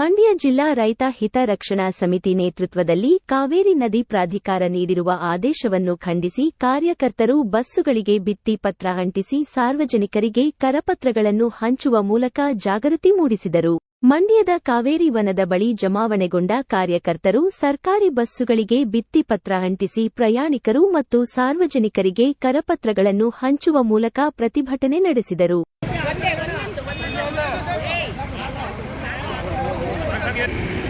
ಮಂಡ್ಯ ಜಿಲ್ಲಾ ರೈತ ಹಿತರಕ್ಷಣಾ ಸಮಿತಿ ನೇತೃತ್ವದಲ್ಲಿ ಕಾವೇರಿ ನದಿ ಪ್ರಾಧಿಕಾರ ನೀಡಿರುವ ಆದೇಶವನ್ನು ಖಂಡಿಸಿ ಕಾರ್ಯಕರ್ತರು ಬಸ್ಸುಗಳಿಗೆ ಭಿತ್ತಿ ಪತ್ರ ಅಂಟಿಸಿ ಸಾರ್ವಜನಿಕರಿಗೆ ಕರಪತ್ರಗಳನ್ನು ಹಂಚುವ ಮೂಲಕ ಜಾಗೃತಿ ಮೂಡಿಸಿದರು. ಮಂಡ್ಯದ ಕಾವೇರಿ ವನದ ಬಳಿ ಜಮಾವಣೆಗೊಂಡ ಕಾರ್ಯಕರ್ತರು ಸರ್ಕಾರಿ ಬಸ್ಸುಗಳಿಗೆ ಭಿತ್ತಿಪತ್ರ ಅಂಟಿಸಿ ಪ್ರಯಾಣಿಕರು ಮತ್ತು ಸಾರ್ವಜನಿಕರಿಗೆ ಕರಪತ್ರಗಳನ್ನು ಹಂಚುವ ಮೂಲಕ ಪ್ರತಿಭಟನೆ ನಡೆಸಿದರು. Thank you.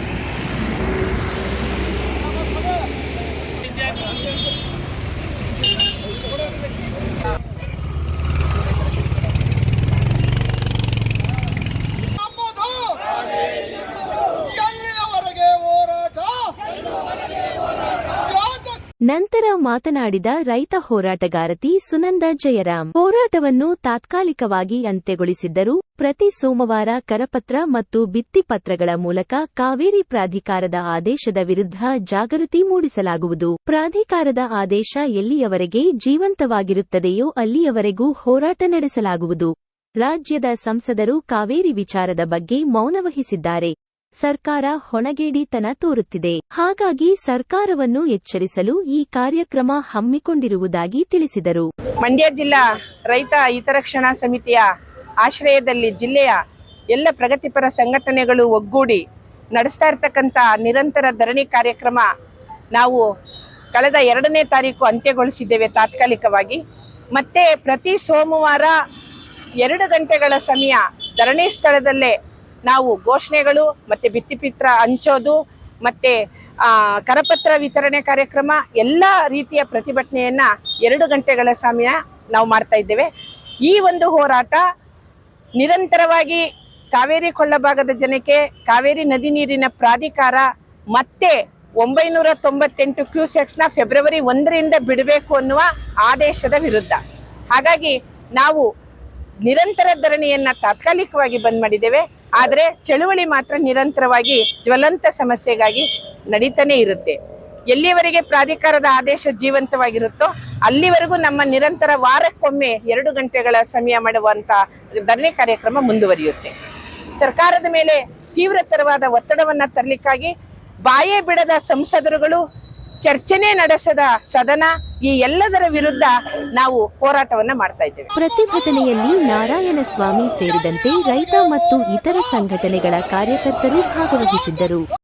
ನಂತರ ಮಾತನಾಡಿದ ರೈತ ಹೋರಾಟಗಾರತಿ ಸುನಂದ ಜಯರಾಮ್ ಹೋರಾಟವನ್ನು ತಾತ್ಕಾಲಿಕವಾಗಿ ಅಂತ್ಯಗೊಳಿಸಿದ್ದರೂ. ಪ್ರತಿ ಸೋಮವಾರ ಕರಪತ್ರ ಮತ್ತು ಭಿತ್ತಿಪತ್ರಗಳ ಮೂಲಕ ಕಾವೇರಿ ಪ್ರಾಧಿಕಾರದ ಆದೇಶದ ವಿರುದ್ಧ ಜಾಗೃತಿ ಮೂಡಿಸಲಾಗುವುದು. ಪ್ರಾಧಿಕಾರದ ಆದೇಶ ಎಲ್ಲಿಯವರೆಗೆ ಜೀವಂತವಾಗಿರುತ್ತದೆಯೋ ಅಲ್ಲಿಯವರೆಗೂ ಹೋರಾಟ ನಡೆಸಲಾಗುವುದು. ರಾಜ್ಯದ ಸಂಸದರು ಕಾವೇರಿ ವಿಚಾರದ ಬಗ್ಗೆ ಮೌನವಹಿಸಿದ್ದಾರೆ. ಸರ್ಕಾರ ಹೊಣಗೇಡಿತನ ತೋರುತ್ತಿದೆ. ಹಾಗಾಗಿ ಸರ್ಕಾರವನ್ನು ಎಚ್ಚರಿಸಲು ಈ ಕಾರ್ಯಕ್ರಮ ಹಮ್ಮಿಕೊಂಡಿರುವುದಾಗಿ ತಿಳಿಸಿದರು. ಮಂಡ್ಯ ಜಿಲ್ಲಾ ರೈತ ಹಿತರಕ್ಷಣಾ ಸಮಿತಿಯ ಆಶ್ರಯದಲ್ಲಿ ಜಿಲ್ಲೆಯ ಎಲ್ಲ ಪ್ರಗತಿಪರ ಸಂಘಟನೆಗಳು ಒಗ್ಗೂಡಿ ನಡೆಸ್ತಾ ಇರ್ತಕ್ಕಂಥ ನಿರಂತರ ಧರಣಿ ಕಾರ್ಯಕ್ರಮ ನಾವು ಕಳೆದ ಎರಡನೇ ತಾರೀಕು ಅಂತ್ಯಗೊಳಿಸಿದ್ದೇವೆ ತಾತ್ಕಾಲಿಕವಾಗಿ. ಮತ್ತೆ ಪ್ರತಿ ಸೋಮವಾರ ಎರಡು ಗಂಟೆಗಳ ಸಮಯ ಧರಣಿ ಸ್ಥಳದಲ್ಲೇ ನಾವು ಘೋಷಣೆಗಳು ಮತ್ತೆ ಭಿತ್ತಿಪಿತ್ರ ಹಂಚೋದು, ಮತ್ತೆ ಕರಪತ್ರ ವಿತರಣೆ ಕಾರ್ಯಕ್ರಮ, ಎಲ್ಲ ರೀತಿಯ ಪ್ರತಿಭಟನೆಯನ್ನ ಎರಡು ಗಂಟೆಗಳ ಸಮಯ ನಾವು ಮಾಡ್ತಾ ಇದ್ದೇವೆ. ಈ ಒಂದು ಹೋರಾಟ ನಿರಂತರವಾಗಿ ಕಾವೇರಿ ಕೊಳ್ಳ ಭಾಗದ ಜನಕ್ಕೆ, ಕಾವೇರಿ ನದಿ ನೀರಿನ ಪ್ರಾಧಿಕಾರ ಮತ್ತೆ ಒಂಬೈನೂರ ತೊಂಬತ್ತೆಂಟು ಕ್ಯೂಸೆಕ್ಸ್ನ ಫೆಬ್ರವರಿ ಒಂದರಿಂದ ಬಿಡಬೇಕು ಅನ್ನುವ ಆದೇಶದ ವಿರುದ್ಧ. ಹಾಗಾಗಿ ನಾವು ನಿರಂತರ ಧರಣಿಯನ್ನು ತಾತ್ಕಾಲಿಕವಾಗಿ ಬಂದ್ ಮಾಡಿದ್ದೇವೆ. ಆದರೆ ಚಳುವಳಿ ಮಾತ್ರ ನಿರಂತರವಾಗಿ ಜ್ವಲಂತ ಸಮಸ್ಯೆಗಾಗಿ ನಡೀತಾನೆ ಇರುತ್ತೆ. ಎಲ್ಲಿವರೆಗೆ ಪ್ರಾಧಿಕಾರದ ಆದೇಶ ಜೀವಂತವಾಗಿರುತ್ತೋ ಅಲ್ಲಿವರೆಗೂ ನಮ್ಮ ನಿರಂತರ ವಾರಕ್ಕೊಮ್ಮೆ ಎರಡು ಗಂಟೆಗಳ ಸಮಯ ಮಾಡುವಂತ ಧರಣಿ ಕಾರ್ಯಕ್ರಮ ಮುಂದುವರಿಯುತ್ತೆ. ಸರ್ಕಾರದ ಮೇಲೆ ತೀವ್ರತರವಾದ ಒತ್ತಡವನ್ನ ತರಲಿಕ್ಕಾಗಿ ಬಾಯೇ ಬಿಡದ ಸಂಸದರುಗಳು ಚರ್ಚೆನೇ ನಡೆಸದ ಸದನ ಈ ಎಲ್ಲದರ ವಿರುದ್ಧ ನಾವು ಹೋರಾಟವನ್ನ ಮಾಡ್ತಾ ಇದ್ದೇವೆ. ಪ್ರತಿಭಟನೆಯಲ್ಲಿ ನಾರಾಯಣಸ್ವಾಮಿ ಸೇರಿದಂತೆ ರೈತ ಮತ್ತು ಇತರ ಸಂಘಟನೆಗಳ ಕಾರ್ಯಕರ್ತರು ಭಾಗವಹಿಸಿದ್ದರು.